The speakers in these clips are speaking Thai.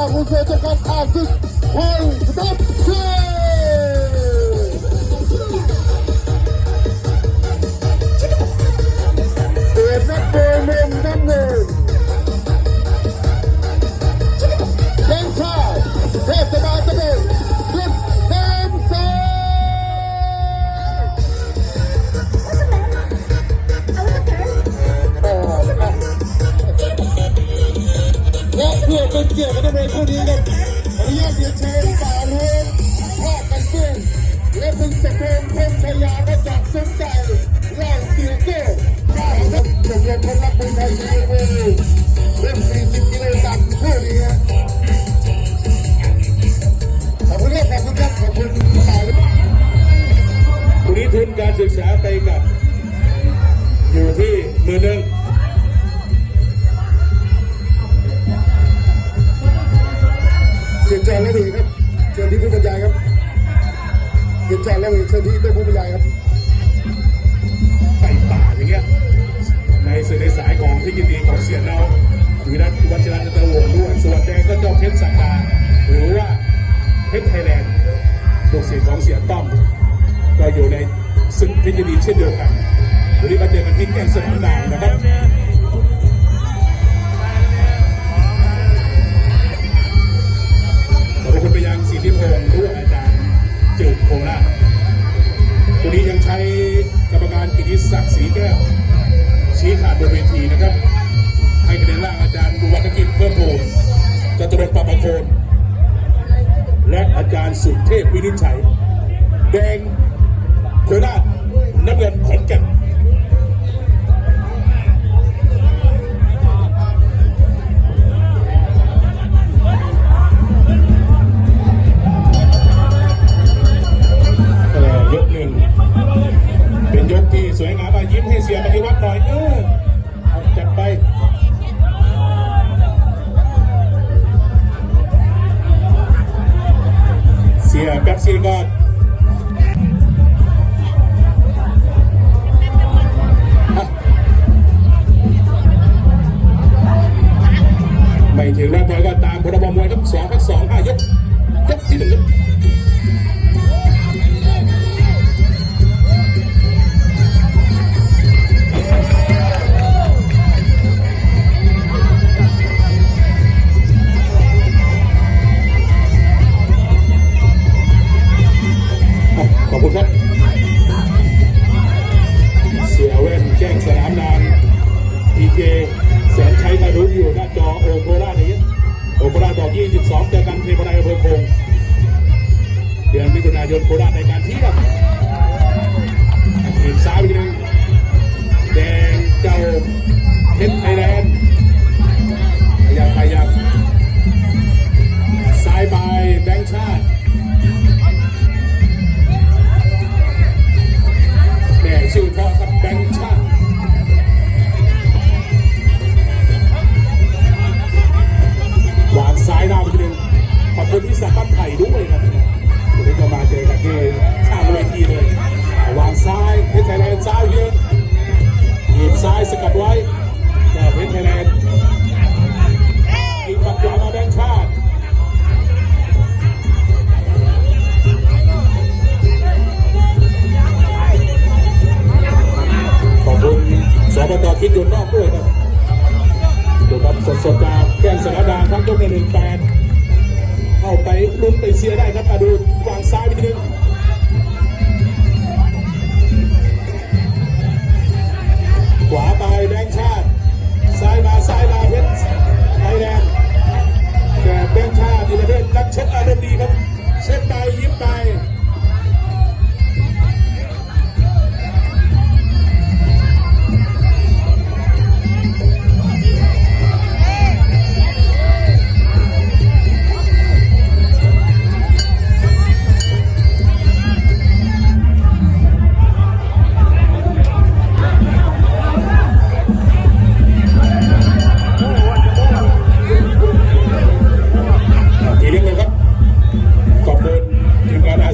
Jahre und Fotografen auf dich. Hold up, นเกียรติกักเรียนผู้นี้ครับอนุญาตเรียนเชิญสาวเลี้ยงพ่อกันเพื่อนและเป็นสะเพงพงชยามาจากสนใจล่างเสียงเก้ก้าวครับโรงเรียนคนรักคนไทยทีวีเล่น40กิโลกรัมผู้นี้ฮะขอบคุณครับขอบคุณครับขอบคุณสาววันนี้ทุนการศึกษาไปกับ อยู่ที่มือหนึ่ง เสียจอนและวีครับเชิญที่ผู้บรรยายครับเสียจอนและวีเชิญที่ตัวผู้บรรยายครับไก่ป่าอย่างเงี้ยในสื่อในสายของที่ยินดีของเสียเราอยู่นัทวัชรัตน์ตะวงศ์ด้วยส่วนแดงก็เจ้าเพชรสักาหรือว่าเพชรไทยแลนด์ลูกศิษย์ของเสียต้อมก็อยู่ในศึกที่ยินดีเช่นเดียวกันวันนี้มาเจอกันที่แก่งสนามนางนะครับ ธิพงศ์ด้วยอาจารย์จืดโคราชวันนี้ยังใช้กรรมการกิติศักดิ์ศรีแก้ว ชี้ขาดบนเวทีนะครับ ให้คะแนนล่างอาจารย์บุวัฒกิจเพิ่มพูนจตุรงปปะโคนและอาจารย์สุเทพวินิจฉัย แดงโคราชน้ำเงินขอนแก่น สวยงามไปยิ้มให้เสียปฏิวัติหน่อย เออจัดไปเสียแป๊บซี่ก่ ซ้ายไปแบงค์ชาติแม่ชื่อเพราะครับแบงค์ชาติวางซ้ายหน้าไปทีหนึงขอบคุณที่สักบ้านไผ่ด้วยครับวันนี้ก็มาเจอกันที่ข้างเวทีเลยวางซ้ายเพชรไทยแลนด์ซ้ายเยอะหยิบซ้ายสกัดไว้แก่เพชรไทยแลนด์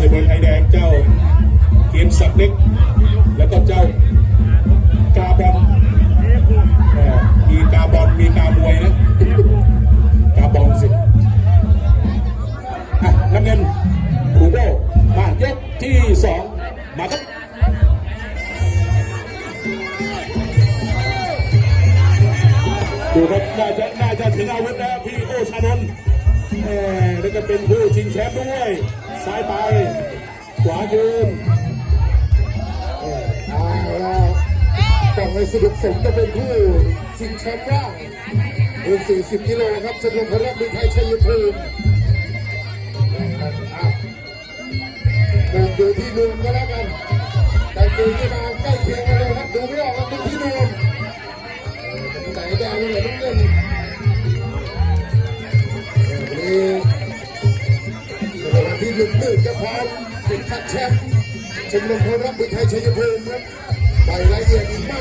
สึกมวยไทยแดงเจ้าเกีมสักเล็ก แล้วก็เจ้ากาบอลมีกาบอลมีกาบวยนะกาบอลสิน้ำเงินคูโบมาเยกที่สองมาครับดูครับน่าจะน่าจะถึงอาวุธนะพี่โอชานนท์แล้วก็เป็นผู้ชิงแชมป์ด้วย ซ้ายไป ขวาคืนเอาแล้วต้องให้สนุกสมจะเป็นผู้ชิงแชมป์ว่างรุ่น40 กิโลครับสนุกพลังมีไทยชัยภูมิดูดูที่นูนก็แล้วกัน แต่ดูที่มาใกล้เคียงกันเลยครับดูไม่ออกครับดูที่นูนไหนแดงไหนน้ำเงินนี่เป็น วันที่หยุดมืดก็พร้อมติดขัดแชมป์ชมรมพลังมีไทยชัยภูมิครับไปรายละเอียดอีกไหม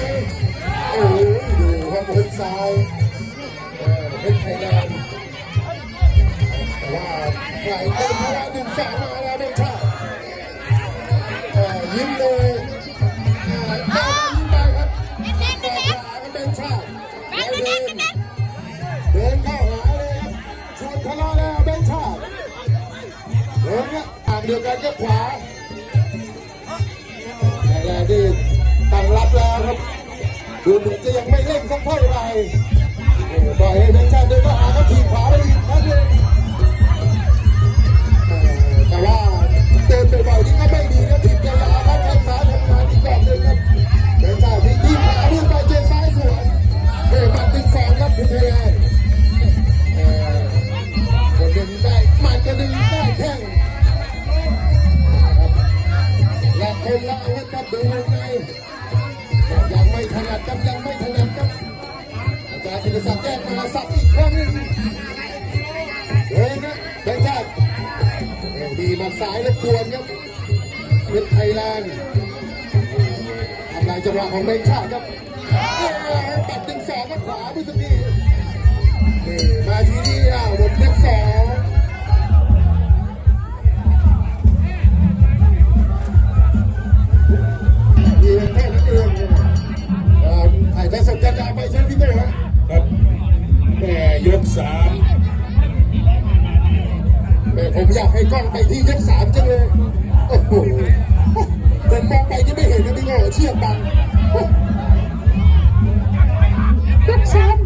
โอ้โหดูครับหกสาว การยกขวาแต่แลนี่ตั้งรับแล้วครับดูเหมือนจะยังไม่เร่งสักเท่าไหร่ปล่อยให้เป็นชาติเดินเข้าหา และคนละอาวุธครับดูวงในยังไม่ถนัดครับยังไม่ถนัดครับอาจารย์กิติศักดิ์แก้มาสับอีกครั้งหนึ่งเฮ้ยนะเป็นชาติดีมาซ้ายแล้วกวนครับเพชรไทยแลนด์ทำลายจังหวะของเบงชาติครับปัดตึงสองก็ขวาพุทธกีนี่มาทีเดียวหมดเล็กสอง ถ้ายทอดสดกันดาไปใช่ไหมพี่เต้ฮะครับแม่ยกสามแต่ผมอยากให้กล้องไปที่ยกสามจังเลยโอ้โหผมมองไปที่ไม่เห็นนะพี่โง่เชี่ยบังยกสาม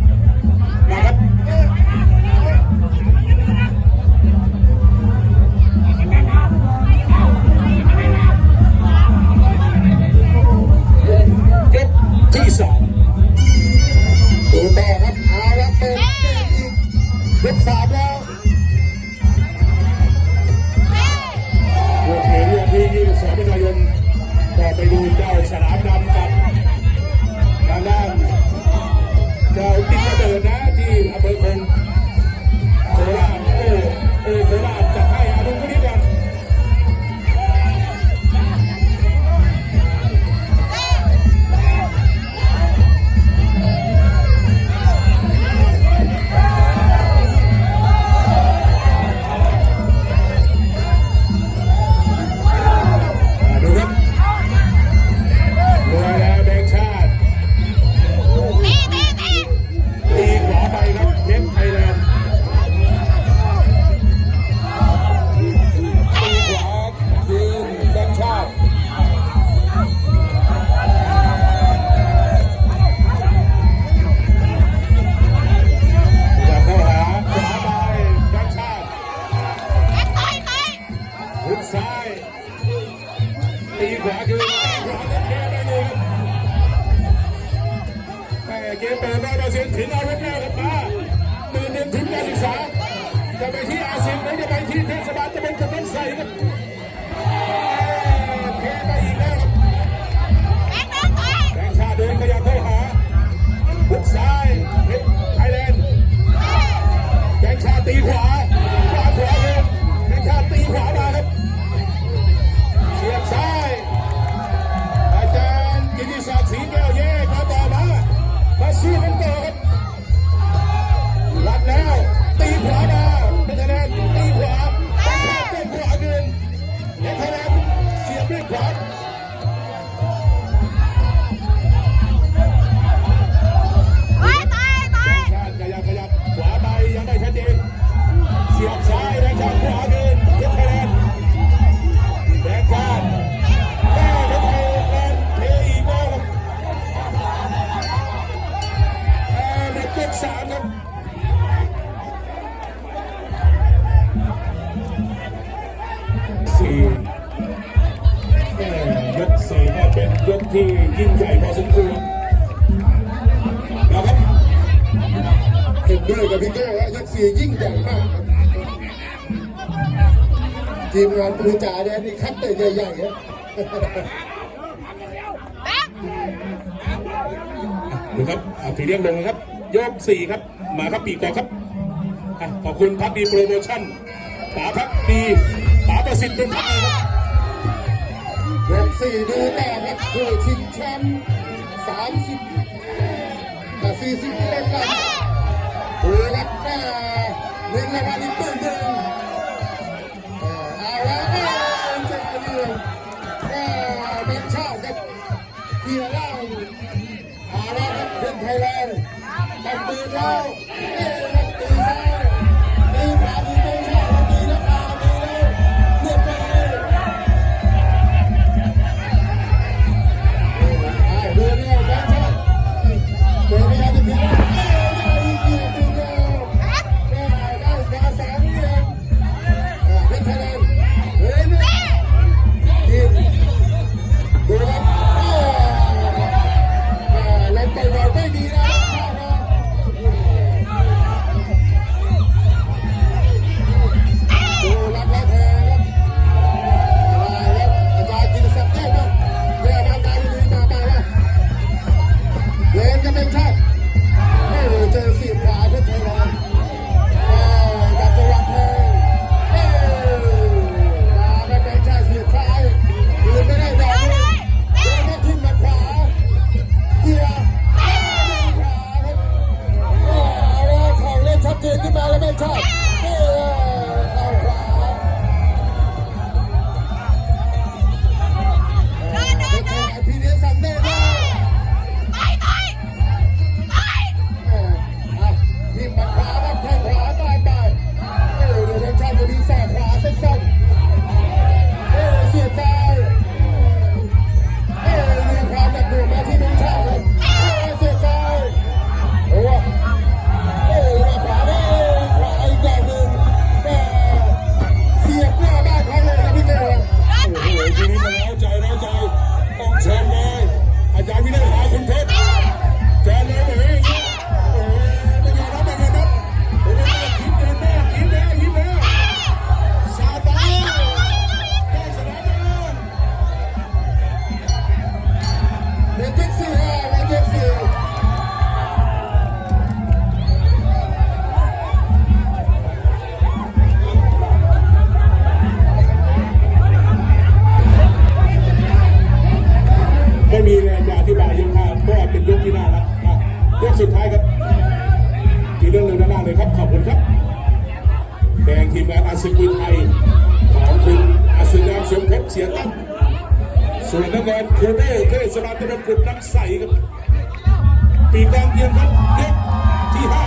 เกมเปิดร้อยเปอร์เซ็นถึงอาวุธแน่ครับมาเปิดเนหนึ่งทุนการศึกษา จะไปที่อาเซียนหรือจะไปที่เทศบาลจะบนกำนันใส่ครับเทไปอีกแล้วครับแบงชาเดินขยับเข้าหาบุกซ้ายไทยแลนด์แบงชาตีขวา ที่ยิ่งใหญ่พอสมควรนะครับเห็นด้วยกับพี่โก้ว่ายกสี่ยิ่งใหญ่มากครับทีมงานปูจ่าเนี่ยนี่คัดแต่ใหญ่ๆครับดูครับอะทีเรียกลงนะครับ ยกสี่ครับ มาครับปีกก่อนครับอะขอบคุณพักดีโปรโมชั่นป๋าพักดีป๋าประสิทธิ์เป็นพักดีครับ ยกสี่ดูต่อครับเพื่อชิงแชมป์สามสิบกับสี่สิบกิโลกรัมดูครับแม่เงินรางวัลอีกตึ้งหนึ่งเอ่อาล้วแม่เจอเรื่องแม่เป็นชาติครับเกียร์ล่างเอาล้วครับเป็นไทยแลนด์ตัดตีแล้ว เลยครับขอบคุณครับแดงทีมงานอาซึกุยไทยของคุณอาซึกามสมภพเสียตั้งส่วนนักเรียนคูเต้เทศบาลตะบนกุดน้ำใสครับปีกองเยียมครับยกที่ห้า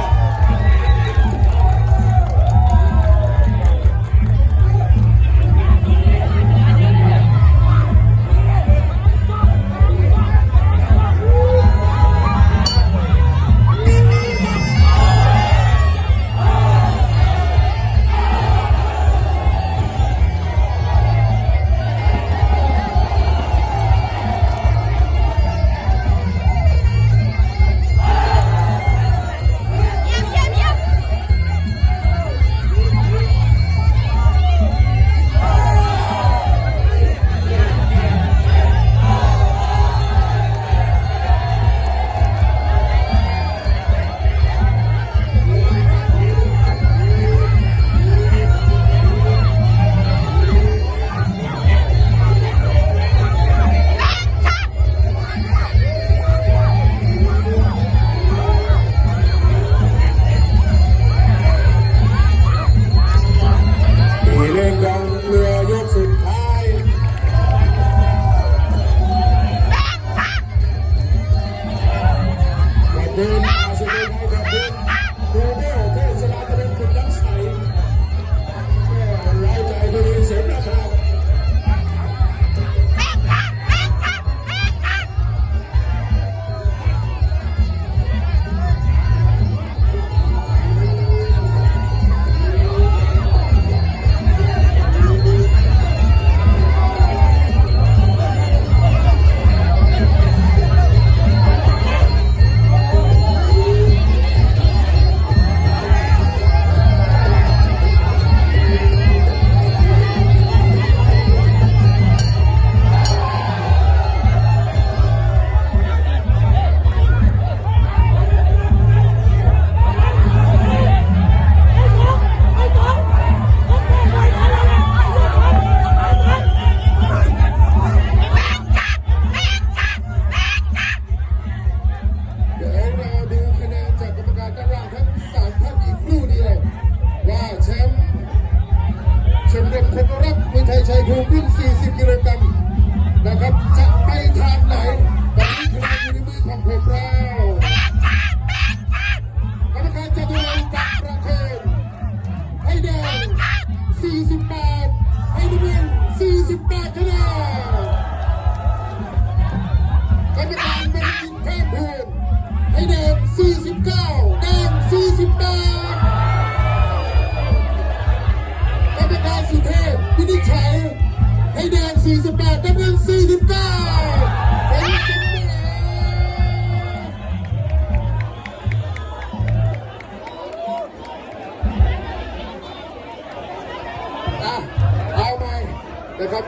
นครับ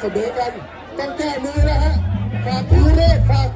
เสมอกันตั้งแก้มือนะฮะขาดทุเรศขาด